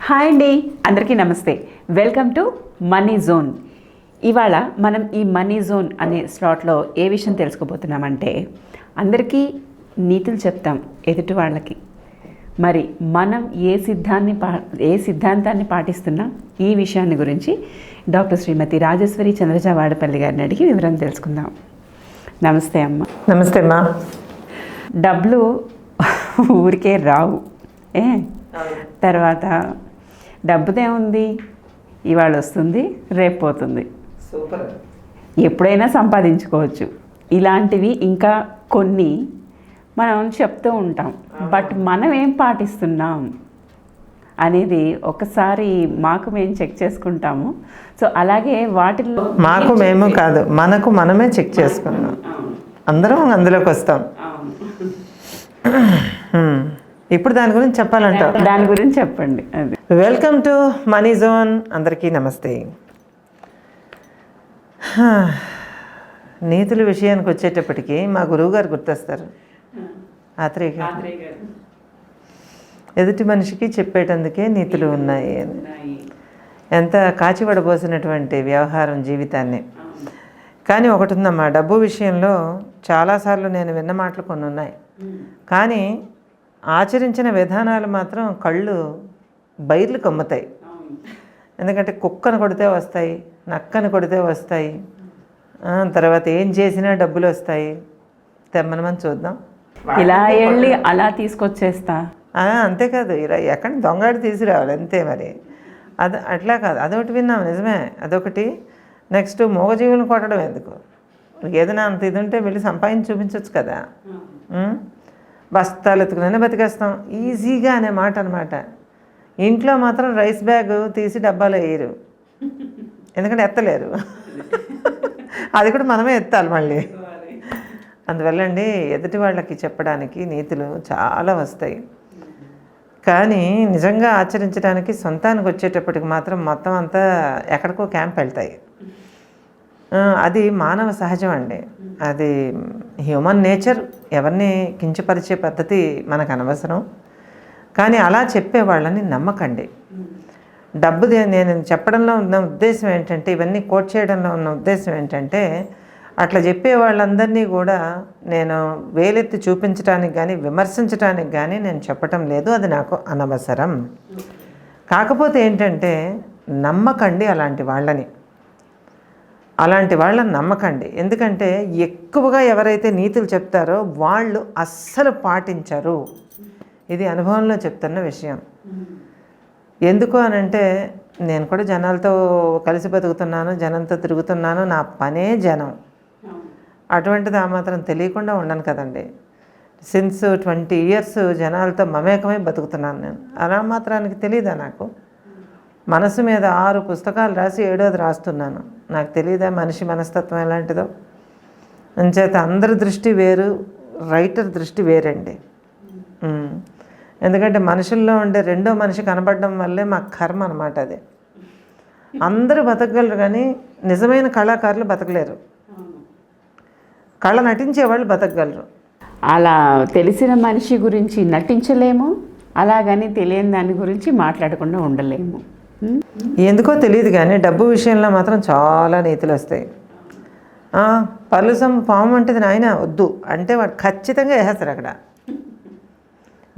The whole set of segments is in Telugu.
హాయ్ అండి అందరికీ నమస్తే. Welcome to money zone. ఇవాళ మనం ఈ మనీ జోన్ అనే స్లాట్లో ఏ విషయం తెలుసుకోబోతున్నామంటే అందరికీ నీతులు చెప్తాం ఎదుటి వాళ్ళకి. మరి మనం ఏ సిద్ధాన్ని పా ఏ సిద్ధాంతాన్ని పాటిస్తున్నాం ఈ విషయాన్ని గురించి డాక్టర్ శ్రీమతి రాజేశ్వరి చంద్రజా వాడపల్లి గారిని అడిగి వివరం తెలుసుకుందాం. నమస్తే అమ్మ. నమస్తే అమ్మా. డబ్బులు ఊరికే రావు. ఏ? తర్వాత డబ్బుదే ఉంది. ఇవాళ వస్తుంది రేపు పోతుంది. సూపర్. ఎప్పుడైనా సంపాదించుకోవచ్చు. ఇలాంటివి ఇంకా కొన్ని మనం చెప్తూ ఉంటాం. బట్ మనం ఏం పాటిస్తున్నాం అనేది ఒకసారి మాకు మేము చెక్ చేసుకుంటాము. సో అలాగే వాటిల్లో మాకు మేము కాదు మనకు మనమే చెక్ చేసుకున్నాం. అందరం అందులోకి వస్తాం. హ్మ్. ఇప్పుడు దాని గురించి చెప్పాలంటావు దాని గురించి చెప్పండి అది. వెల్కమ్ టు మనీ జోన్ అందరికీ నమస్తే. నీతుల విషయానికి వచ్చేటప్పటికి మా గురువుగారు గుర్తొస్తారు. ఆత్రేయ గారు. ఎదుటి మనిషికి చెప్పేటందుకే నీతులు ఉన్నాయి అని. ఎంత కాచిపడబోసినటువంటి వ్యవహారం జీవితాన్ని. కానీ ఒకటి ఉందమ్మా డబ్బు విషయంలో చాలాసార్లు నేను విన్న మాటలు కొన్ని ఉన్నాయి కానీ ఆచరించిన విధానాలు మాత్రం కళ్ళు బైర్లు కమ్ముతాయి. ఎందుకంటే కుక్కను కొడితే వస్తాయి నక్కను కొడితే వస్తాయి. తర్వాత ఏం చేసినా డబ్బులు వస్తాయి. తెమ్మనమని చూద్దాం. ఇలా వెళ్ళి అలా తీసుకొచ్చేస్తా. అంతేకాదు ఇలా ఎక్కడ దొంగడి తీసుకురావాలి? అంతే మరి. అది అట్లా కాదు. అదొకటి విన్నాం నిజమే. అదొకటి. నెక్స్ట్ మూగజీవులను కొట్టడం ఎందుకు? ఏదైనా అంత ఇది ఉంటే వెళ్ళి సంపాదించి చూపించవచ్చు కదా? బస్తాలు ఎత్తుకునే బతికేస్తాం. ఈజీగా అనే మాట అనమాట ఇంట్లో మాత్రం రైస్ బ్యాగ్ తీసి డబ్బాలో వేయరు ఎందుకంటే ఎత్తలేరు. అది కూడా మనమే ఎత్తాలి మళ్ళీ. అందువల్ల అండి ఎదుటి వాళ్ళకి చెప్పడానికి నీతులు చాలా వస్తాయి. కానీ నిజంగా ఆచరించడానికి సొంతానికి వచ్చేటప్పటికి మాత్రం మొత్తం అంతా ఎక్కడికో క్యాంప్ వెళ్తాయి. అది మానవ సహజం అండి. అది హ్యూమన్ నేచర్ ఎవరిని కించపరిచే పద్ధతి మనకు అనవసరం. కానీ అలా చెప్పే వాళ్ళని నమ్మకండి. డబ్బు నేను చెప్పడంలో ఉన్న ఉద్దేశం ఏంటంటే ఇవన్నీ కోట్ చేయడంలో ఉన్న ఉద్దేశం ఏంటంటే అట్లా చెప్పే వాళ్ళందరినీ కూడా నేను వేలెత్తి చూపించడానికి కానీ విమర్శించడానికి కానీ నేను చెప్పటం లేదు. అది నాకు అనవసరం. కాకపోతే ఏంటంటే నమ్మకండి అలాంటి వాళ్ళని. అలాంటి వాళ్ళని నమ్మకండి. ఎందుకంటే ఎక్కువగా ఎవరైతే నీతులు చెప్తారో వాళ్ళు అస్సలు పాటించరు. ఇది అనుభవంలో చెప్తున్న విషయం. ఎందుకు అనంటే నేను కూడా జనాలతో కలిసి బతుకుతున్నాను జనంతో తిరుగుతున్నాను నా పనే జనం. అటువంటిది ఆ మాత్రం తెలియకుండా ఉండను కదండి. సిన్స్ ట్వంటీ ఇయర్స్ జనాలతో మమేకమై బతుకుతున్నాను నేను. అలా మాత్రానికి తెలియదా నాకు? మనసు మీద ఆరు పుస్తకాలు రాసి ఏడోది రాస్తున్నాను. నాకు తెలియదా మనిషి మనస్తత్వం ఎలాంటిదో? అంచేత అందరి దృష్టి వేరు రైటర్ దృష్టి వేరండి. ఎందుకంటే మనుషుల్లో ఉండే రెండో మనిషి కనబడడం వల్లే మా కర్మ అనమాట అది. అందరూ బతకగలరు కానీ నిజమైన కళాకారులు బతకలేరు. కళ నటించే వాళ్ళు బతకగలరు. అలా తెలిసిన మనిషి గురించి నటించలేము అలాగని తెలియని దాని గురించి మాట్లాడకుండా ఉండలేము. Hmm? ఎందుకో తెలియదు కానీ డబ్బు విషయంలో మాత్రం చాలా నీతులు వస్తాయి. పలుసం పాము వంటిది నాయన వద్దు. అంటే వాడు ఖచ్చితంగా వేసేస్తారు అక్కడ.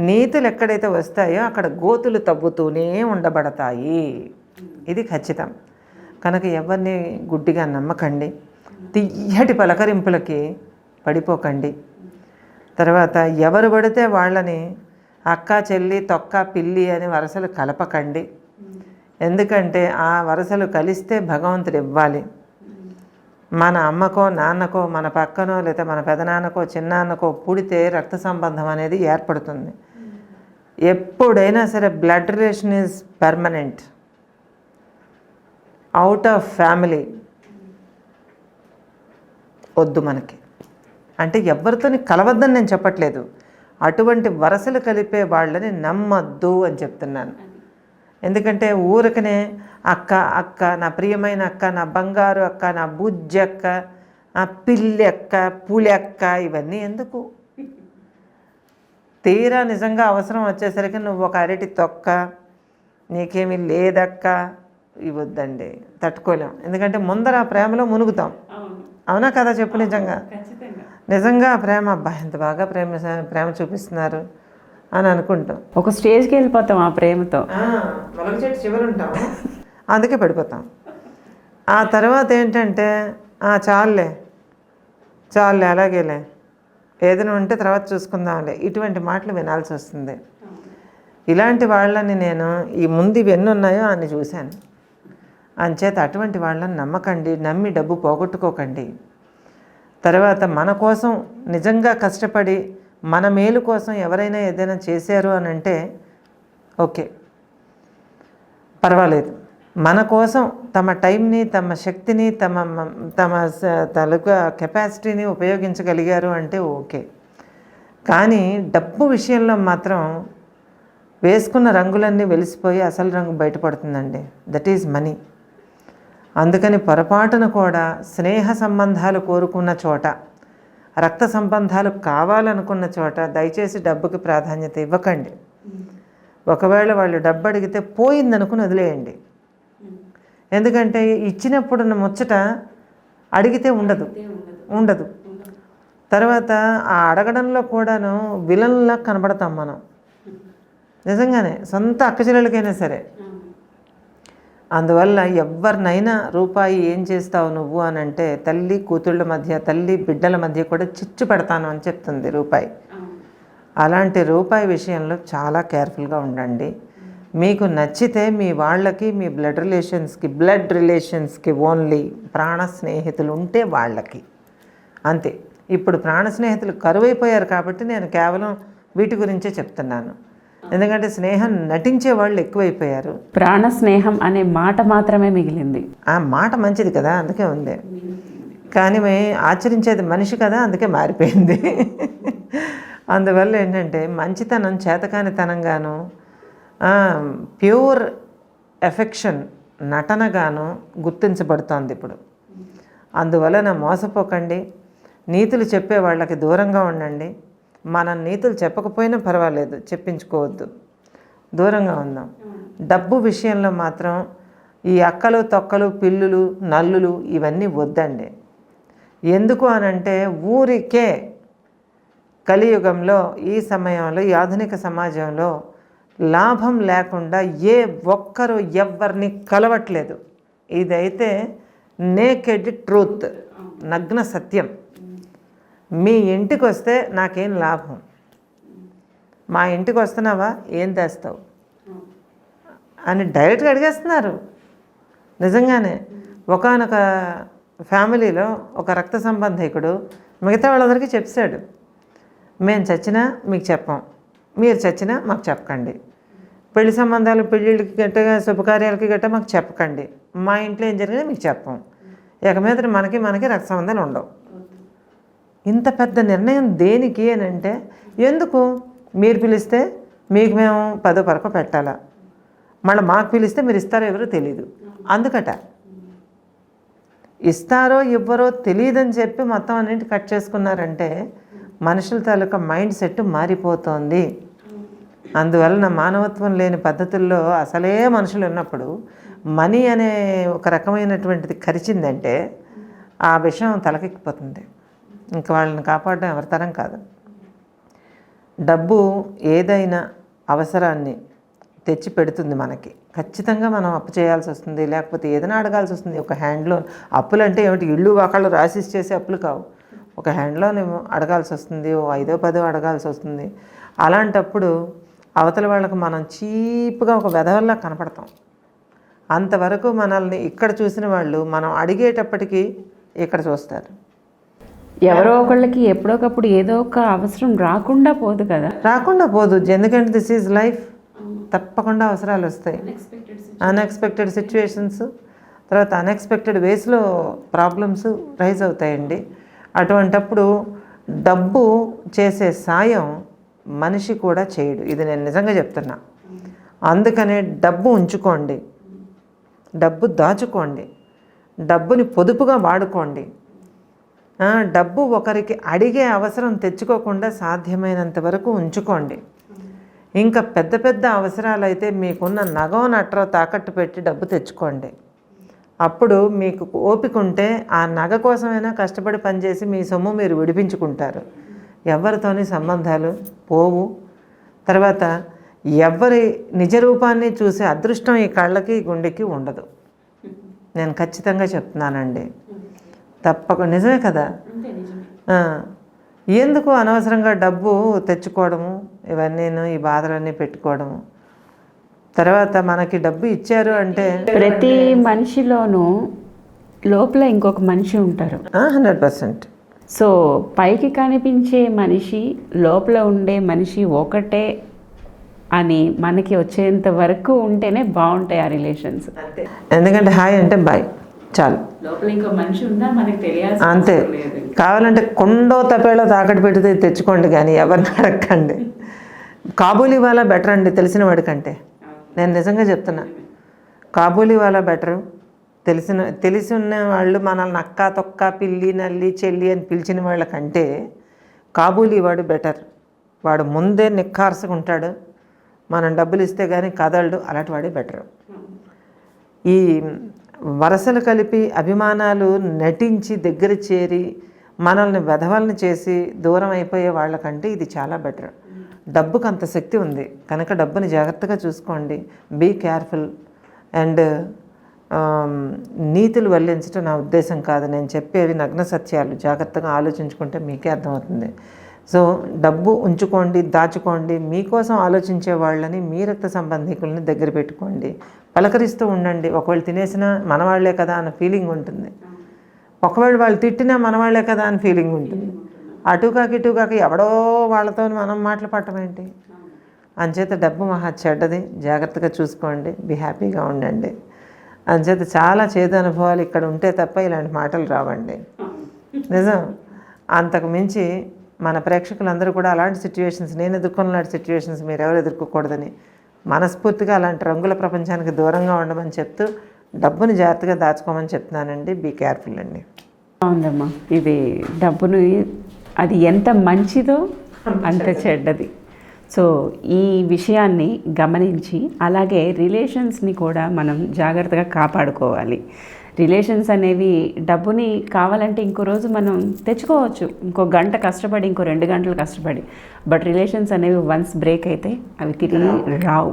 నీతులు ఎక్కడైతే వస్తాయో అక్కడ గోతులు తవ్వుతూనే ఉండబడతాయి. ఇది ఖచ్చితం. కనుక ఎవరిని గుడ్డిగా నమ్మకండి. తియ్యటి పలకరింపులకి పడిపోకండి. తర్వాత ఎవరు పడితే వాళ్ళని అక్క చెల్లి తొక్క పిల్లి అని వరసలు కలపకండి. ఎందుకంటే ఆ వరసలు కలిస్తే భగవంతుడు ఇవ్వాలి. మన అమ్మకో నాన్నకో మన పక్కనో లేదా మన పెదనాన్నకో చిన్నాన్నకో పుడితే రక్త సంబంధం అనేది ఏర్పడుతుంది. ఎప్పుడైనా సరే blood relation is permanent. Out of family. వద్దు మనకి. అంటే ఎవరితోని కలవద్దని నేను చెప్పట్లేదు. అటువంటి వరసలు కలిపే వాళ్ళని నమ్మద్దు అని చెప్తున్నాను. ఎందుకంటే ఊరికనే అక్క అక్క నా ప్రియమైన అక్క నా బంగారు అక్క నా బుజ్జి అక్క నా పిల్లి అక్క పులి అక్క ఇవన్నీ ఎందుకు? తీరా నిజంగా అవసరం వచ్చేసరికి నువ్వు ఒక అరటి తొక్క నీకేమీ లేదక్క ఇవ్వద్దండి. తట్టుకోలేం. ఎందుకంటే ముందర ఆ ప్రేమలో మునుగుతాం. అవునా. కదా చెప్పు నిజంగా? నిజంగా ఆ ప్రేమ అబ్బా ఎంత బాగా ప్రేమ ప్రేమ చూపిస్తున్నారు. అని అనుకుంటాం. ఒక స్టేజ్కి వెళ్ళిపోతాం ఆ ప్రేమతో. మొలక చెట్టు చివరి ఉంటాం. అందుకే పడిపోతాం. ఆ తర్వాత ఏంటంటే "ఆ, చాలులే చాలులే అలాగేలే. ఏదైనా ఉంటే తర్వాత చూసుకుందాంలే. ఇటువంటి మాటలు వినాల్సి వస్తుంది. ఇలాంటి వాళ్ళని నేను ఈ ముందు ఇవి ఎన్ని ఉన్నాయో అన్ని చూశాను. అంచేత అటువంటి వాళ్ళని నమ్మకండి నమ్మి డబ్బు పోగొట్టుకోకండి. తర్వాత మన కోసం నిజంగా కష్టపడి మన మేలు కోసం ఎవరైనా ఏదైనా చేశారు అని అంటే ఓకే. పర్వాలేదు. మన కోసం తమ టైంని తమ శక్తిని తమ తమ స- కెపాసిటీని ఉపయోగించగలిగారు అంటే ఓకే. కానీ డబ్బు విషయంలో మాత్రం వేసుకున్న రంగులన్నీ వెలిసిపోయి అసలు రంగు బయటపడుతుందండి. That is money. అందుకని పొరపాటున కూడా స్నేహ సంబంధాలు కోరుకున్న చోట రక్త సంబంధాలు కావాలనుకున్న చోట దయచేసి డబ్బుకి ప్రాధాన్యత ఇవ్వకండి. ఒకవేళ వాళ్ళు డబ్బు అడిగితే పోయిందనుకుని వదిలేయండి. ఎందుకంటే ఇచ్చినప్పుడు ముచ్చట అడిగితే ఉండదు. ఉండదు. తర్వాత ఆ అడగడంలో కూడాను విలన్లా కనబడతాం మనం. నిజంగానే సొంత అక్కచెల్లెలకైనా సరే. అందువల్ల ఎవరినైనా రూపాయి ఏం చేస్తావు నువ్వు? అని అంటే తల్లి కూతుళ్ళ మధ్య తల్లి బిడ్డల మధ్య కూడా చిచ్చు పెడతాను అని చెప్తుంది రూపాయి. అలాంటి రూపాయి విషయంలో చాలా కేర్ఫుల్గా ఉండండి. మీకు నచ్చితే మీ వాళ్ళకి మీ బ్లడ్ రిలేషన్స్కి బ్లడ్ రిలేషన్స్కి ఓన్లీ ప్రాణ స్నేహితులు ఉంటే వాళ్ళకి. అంతే. ఇప్పుడు ప్రాణ స్నేహితులు కరువైపోయారు కాబట్టి నేను కేవలం వీటి గురించే చెప్తున్నాను. ఎందుకంటే స్నేహం నటించే వాళ్ళు ఎక్కువైపోయారు. ప్రాణ స్నేహం అనే మాట మాత్రమే మిగిలింది. ఆ మాట మంచిది కదా అందుకే ఉంది. కానీ ఆచరించేది మనిషి కదా అందుకే మారిపోయింది. అందువల్ల ఏంటంటే మంచితనం చేతకానితనంగాను ప్యూర్ ఎఫెక్షన్ నటనగాను గుర్తించబడుతోంది ఇప్పుడు. అందువలన మోసపోకండి. నీతులు చెప్పే వాళ్ళకి దూరంగా ఉండండి. మనం నీతులు చెప్పకపోయినా పర్వాలేదు చెప్పించుకోవద్దు. దూరంగా ఉందాం. డబ్బు విషయంలో మాత్రం ఈ అక్కలు తొక్కలు పిల్లులు నల్లులు ఇవన్నీ వద్దండి. ఎందుకు అనంటే ఊరికే కలియుగంలో ఈ సమయంలో ఈ ఆధునిక సమాజంలో లాభం లేకుండా ఏ ఒక్కరు ఎవరిని కలవట్లేదు. ఇదైతే నేకెడ్ ట్రూత్ నగ్న సత్యం. మీ ఇంటికి వస్తే నాకేం లాభం? మా ఇంటికి వస్తున్నావా ఏం తెస్తావు? అని డైరెక్ట్గా అడిగేస్తున్నారు. నిజంగానే ఒకానొక ఫ్యామిలీలో ఒక రక్త సంబంధికుడు మిగతా వాళ్ళందరికీ చెప్పాడు. మేము చచ్చినా మీకు చెప్పం. మీరు చచ్చినా మాకు చెప్పకండి. పెళ్ళి సంబంధాలు పెళ్ళిళ్ళకి గట్టగా శుభకార్యాలకి గట్ట మాకు చెప్పకండి. మా ఇంట్లో ఏం జరిగినా మీకు చెప్పం. ఇక మీద మనకి మనకి రక్త సంబంధాలు ఉండవు. ఇంత పెద్ద నిర్ణయం దేనికి అని అంటే ఎందుకు? మీరు పిలిస్తే మీకు మేము పదో పరక పెట్టాలా? మళ్ళీ మాకు పిలిస్తే మీరు ఇస్తారో ఎవరో తెలీదు. అందుకట ఇస్తారో ఇవ్వరో తెలియదని చెప్పి మొత్తం అన్నింటి కట్ చేసుకున్నారంటే మనుషుల తాలూకా మైండ్ సెట్ మారిపోతోంది. అందువలన మానవత్వం లేని పద్ధతుల్లో అసలే మనుషులు ఉన్నప్పుడు మనీ అనే ఒక రకమైనటువంటిది కరిచిందంటే ఆ విషయం తలకెక్కిపోతుంది. ఇంకా వాళ్ళని కాపాడడం ఎవరి తరం కాదు. డబ్బు ఏదైనా అవసరాన్ని తెచ్చి పెడుతుంది మనకి. ఖచ్చితంగా మనం అప్పు చేయాల్సి వస్తుంది లేకపోతే ఏదైనా అడగాల్సి వస్తుంది. ఒక హ్యాండ్ లోన్ అప్పులు అంటే ఏమిటి? ఇళ్ళు ఒకళ్ళు రాసి చేసే అప్పులు కావు. ఒక హ్యాండ్ లోన్ అడగాల్సి వస్తుంది ఓ ఐదో పదో అడగాల్సి వస్తుంది. అలాంటప్పుడు అవతల వాళ్ళకు మనం చీప్గా ఒక వెధవల్లా కనపడతాం. అంతవరకు మనల్ని ఇక్కడ చూసిన వాళ్ళు మనం అడిగేటప్పటికీ ఇక్కడ చూస్తారు. ఎవరో ఒకళ్ళకి ఎప్పుడోకప్పుడు ఏదో ఒక అవసరం రాకుండా పోదు కదా. రాకుండా పోదు. ఎందుకంటే దిస్ ఈజ్ లైఫ్ తప్పకుండా అవసరాలు వస్తాయి. అన్ఎక్స్పెక్టెడ్ సిచ్యువేషన్స్ తర్వాత అన్ఎక్స్పెక్టెడ్ వేస్లో ప్రాబ్లమ్స్ రైజ్ అవుతాయండి. అటువంటప్పుడు డబ్బు చేసే సాయం మనిషి కూడా చేయడు. ఇది నేను నిజంగా చెప్తున్నా. అందుకనే డబ్బు ఉంచుకోండి. డబ్బు దాచుకోండి. డబ్బుని పొదుపుగా వాడుకోండి. డబ్బు ఒకరికి అడిగే అవసరం తెచ్చుకోకుండా సాధ్యమైనంత వరకు ఉంచుకోండి. ఇంకా పెద్ద పెద్ద అవసరాలు అయితే మీకున్న నగం నట్రో తాకట్టు పెట్టి డబ్బు తెచ్చుకోండి. అప్పుడు మీకు ఓపిక ఉంటే ఆ నగ కోసమైనా కష్టపడి పనిచేసి మీ సొమ్ము మీరు విడిపించుకుంటారు. ఎవరితోని సంబంధాలు పోవు. తర్వాత ఎవరి నిజ రూపాన్ని చూసే అదృష్టం ఈ కళ్ళకి గుండెకి ఉండదు. నేను ఖచ్చితంగా చెప్తున్నానండి. తప్పక నిజమే కదా? ఆ, ఎందుకు అనవసరంగా డబ్బు తెచ్చుకోవడము ఇవన్నీను ఈ బాధలన్నీ పెట్టుకోవడము? తర్వాత మనకి డబ్బు ఇచ్చారు అంటే? ప్రతి మనిషిలోనూ లోపల ఇంకొక మనిషి ఉంటారు. Hundred percent. సో పైకి కనిపించే మనిషి లోపల ఉండే మనిషి ఒకటే అని మనకి వచ్చేంత వరకు ఉంటేనే బాగుంటాయి ఆ రిలేషన్స్. ఎందుకంటే హాయ్ అంటే బాయ్. చాలు. అంతే. కావాలంటే కొండో తపేళో తాకట్టు పెడితే తెచ్చుకోండి కానీ ఎవరిని అడగండి కాబూలీ వాళ్ళ బెటర్ అండి తెలిసిన వాడికంటే నేను నిజంగా చెప్తున్నా. కాబూలీ వాళ్ళ బెటరు. తెలిసిన తెలిసి ఉన్న వాళ్ళు మనల్ని అక్క తొక్క పిల్లి నల్లి చెల్లి అని పిలిచిన వాళ్ళకంటే కాబూలీ వాడు బెటర్. వాడు ముందే నిక్కార్సుగా ఉంటాడు. మనం డబ్బులు ఇస్తే కానీ కదలడు. అలాంటి వాడే బెటర్. ఈ వరసలు కలిపి అభిమానాలు నటించి దగ్గర చేరి మనల్ని వెధవల్ని చేసి దూరం అయిపోయే వాళ్ళకంటే ఇది చాలా బెటర్. డబ్బుకు అంత శక్తి ఉంది. కనుక డబ్బుని జాగ్రత్తగా చూసుకోండి. బీ కేర్ఫుల్ అండ్ నీతులు వల్లించడం నా ఉద్దేశం కాదు. నేను చెప్పేవి నగ్న సత్యాలు. జాగ్రత్తగా ఆలోచించుకుంటే మీకే అర్థమవుతుంది. సో డబ్బు ఉంచుకోండి దాచుకోండి మీకోసం ఆలోచించే వాళ్ళని మీ రక్త సంబంధికుల్ని దగ్గర పెట్టుకోండి. పలకరిస్తూ ఉండండి. ఒకవేళ తినేసినా మనవాళ్ళే కదా అన్న ఫీలింగ్ ఉంటుంది. ఒకవేళ వాళ్ళు తిట్టినా మనవాళ్ళే కదా అని ఫీలింగ్ ఉంటుంది. అటుకాకి ఇటుకాకి ఎవడో వాళ్ళతో మనం మాటలు పట్టమేంటి అంచేత డబ్బు మహా చెడ్డది. జాగ్రత్తగా చూసుకోండి. బి హ్యాపీగా ఉండండి. అంచేత చాలా చేదు అనుభవాలు ఇక్కడ ఉంటే తప్ప ఇలాంటి మాటలు రావండి. నిజం. అంతకు మించి మన ప్రేక్షకులందరూ కూడా అలాంటి సిచ్యువేషన్స్ నేను ఎదుర్కొన్న లాంటి సిచ్యువేషన్స్ మీరు ఎవరు ఎదుర్కోకూడదని మనస్ఫూర్తిగా అలాంటి రంగుల ప్రపంచానికి దూరంగా ఉండమని చెప్తూ డబ్బుని జాగ్రత్తగా దాచుకోమని చెప్తున్నానండి. బీ కేర్ఫుల్ అండి. బాగుందమ్మా. ఇది డబ్బును అది ఎంత మంచిదో అంత చెడ్డది. సో ఈ విషయాన్ని గమనించి అలాగే రిలేషన్స్ని కూడా మనం జాగ్రత్తగా కాపాడుకోవాలి. రిలేషన్స్ అనేవి డబ్బుని కావాలంటే ఇంకో రోజు మనం తెచ్చుకోవచ్చు. ఇంకో గంట కష్టపడి ఇంకో రెండు గంటలు కష్టపడి. బట్ రిలేషన్స్ అనేవి వన్స్ బ్రేక్ అయితే అవి తిరిగి రావు.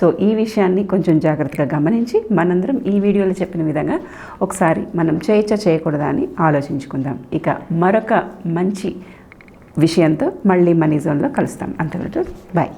సో ఈ విషయాన్ని కొంచెం జాగ్రత్తగా గమనించి మనందరం ఈ వీడియోలో చెప్పిన విధంగా ఒకసారి మనం చేయొచ్చా చేయకూడదా అని ఆలోచించుకుందాం. ఇక మరొక మంచి విషయంతో మళ్ళీ మనీ జోన్లో కలుస్తాం. అంతవరకు బాయ్